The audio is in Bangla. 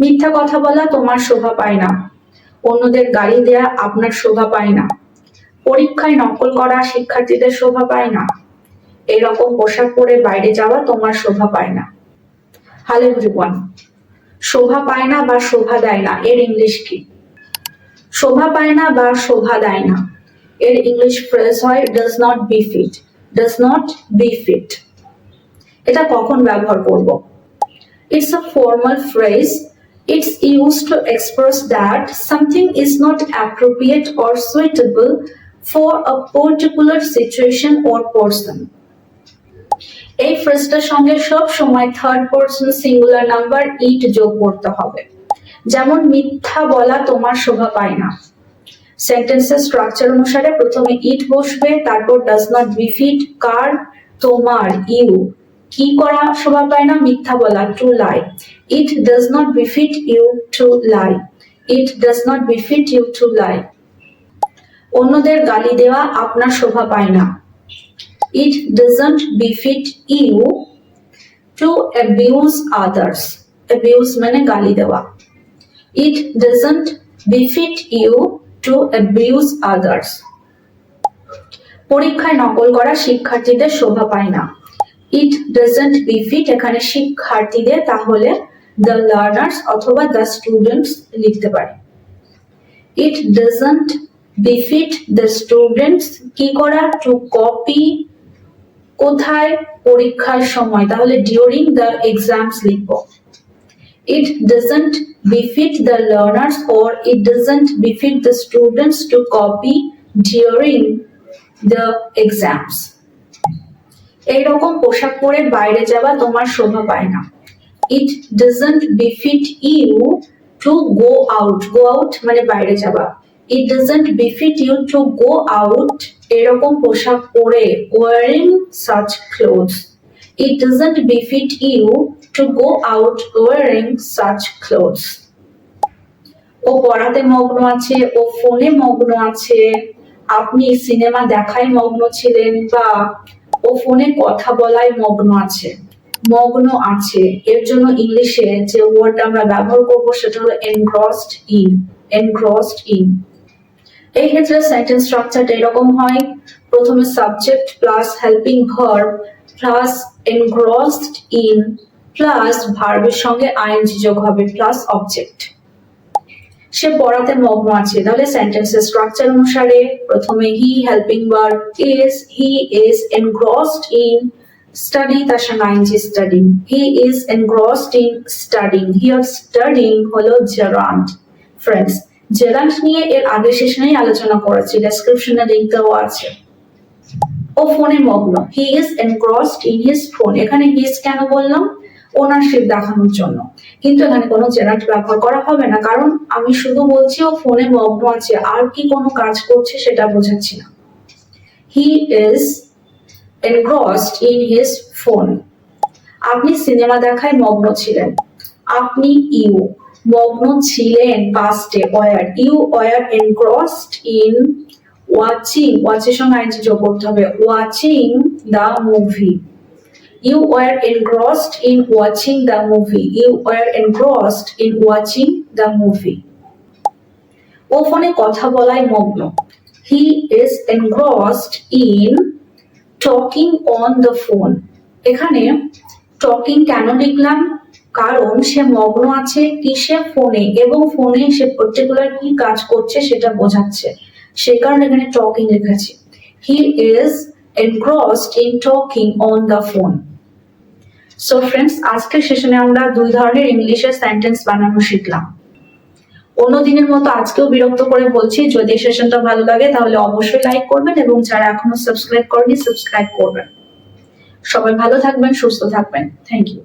মিথ্যা কথা বলা তোমার শোভা পায় না। অন্যদের গালি দেয়া আপনার শোভা পায় না। পরীক্ষায় নকল করা শিক্ষার্থীদের শোভা পায় না। এরকম পোশাক পরে বাইরে যাওয়া তোমার শোভা পায় না। হ্যালো এভরিওয়ান, শোভা পায় না বা শোভা দেয় না, এর ইংলিশ কি? শোভা পায় না বা শোভা দেয় না, এর ইংলিশ ফ্রেজ হয় does not befit does not befit এটা কখন ব্যবহার করব? It's a formal phrase. It's used to express that something is not appropriate or suitable for a particular situation or person. এই ফ্রেজটার সঙ্গে সব সময় third person singular number it যোগ করতে হবে। যেমন, মিথ্যা বলা তোমার শোভা পায় না। সেন্টেন্সের স্ট্রাকচার অনুসারে প্রথমে ইট বসবে, তারপর ডাজ নট বিফিট কার, তোমার ইউ কি করা শোভা পায় না? মিথ্যা বলা to lie it does not befit you to lie it does not befit you to lie অন্যদের গালি দেওয়া আপনার শোভা পায় না। It doesn't befit you to abuse others abuse মানে গালি দেওয়া। It doesn't befit you to abuse others পরীক্ষায় নকল করা শিক্ষার্থীদের শোভা পায় না। ইট ডাজন্ট বিফিট এখানে শিক্ষার্থীদের, তাহলে দ্য লার্নার্স অথবা দ্য স্টুডেন্টস লিখতে পারে। It doesn't benefit the students কি করা টু কপি কোথায় পরীক্ষার সময়, তাহলে ডিউরিং দ্য এক্সামস লিখব। It doesn't befit the learners or it doesn't befit the students to copy during the exams এইরকম পোশাক পরে বাইরে যাওয়া তোমার শোভা পায় না। It doesn't befit you to go out go out মানে বাইরে যাওয়া। It doesn't befit you to go out এরকম পোশাক পরে wearing such clothes It doesn't befit you to go out wearing such clothes. ও পড়াতে মগ্ন আছে, ও ফোনে মগ্ন আছে। আপনি সিনেমা দেখায় মগ্ন ছিলেন বা ও ফোনে কথা বলায় মগ্ন আছে। মগ্ন আছে। এর জন্য ইংলিশে যে ওয়ার্ড আমরা ব্যবহার করব সেটা হলো এনগ্রসড ইন এনগ্রসড ইন এই ক্ষেত্রে সেন্টেন্স স্ট্রাকচারটা এরকম হয়, প্রথমে subject plus helping verb plus engrossed in plus ভার্বের সঙ্গে আইএনজি যোগ হবে প্লাস অবজেক্ট সে পড়াতে মগ্ন আছে। তাহলে সেন্টেন্সের স্ট্রাকচার অনুসারে প্রথমে he helping verb is he is engrossed in study তার সঙ্গে ING studying he is engrossed in studying R studying হলো জেরান্ট ফ্রেন্ডস জেরান্ট নিয়ে এর আগের সেশনেই আলোচনা করেছি। ডেসক্রিপশনে লিঙ্ক দেওয়া আছে। ও ফোনে মগ্ন। He is engrossed in his phone এখানে হিজ কেন বললাম? ওনারশিপ দেখানোর জন্য। কিন্তু এখানে কোনো জেনারেট ব্যবহার করা হবে না, কারণ আমি শুধু বলছি ও ফোনে মগ্ন আছে। আর কি কোনো কাজ করছে সেটা বোঝাচ্ছি না। He is engrossed in his phone আপনি সিনেমা দেখায় মগ্ন ছিলেন। আপনি ইউ। মগ্ন ছিলেন পাস্টে were you were engrossed in watching ওয়াচের সঙ্গে আইনজি যোগ করতে হবে। Watching the movie you were engrossed in watching the movie you were engrossed in watching the movie ও ফোনে কথা বলায় মগ্ন। He is engrossed in talking on the phone এখানে টকিং কেন লিখলাম? কারণ সে মগ্ন আছে কিসে? ফোনে। এবং ফোনে সে পার্টিকুলার কি কাজ করছে সেটা বোঝাচ্ছে। সে কারণে এখানে talking লেখাছি he is engrossed in talking on the phone so friends আজকের সেশনে আমরা দুই ধরনের ইংলিশের সেন্টেন্স বানানো শিখলাম। অন্য দিনের মতো আজকেও বিরক্ত করে বলছি, যদি সেশনটা ভালো লাগে তাহলে অবশ্যই লাইক করবেন এবং যারা এখনও সাবস্ক্রাইব করেনি সাবস্ক্রাইব করবেন। সবাই ভালো থাকবেন, সুস্থ থাকবেন। Thank you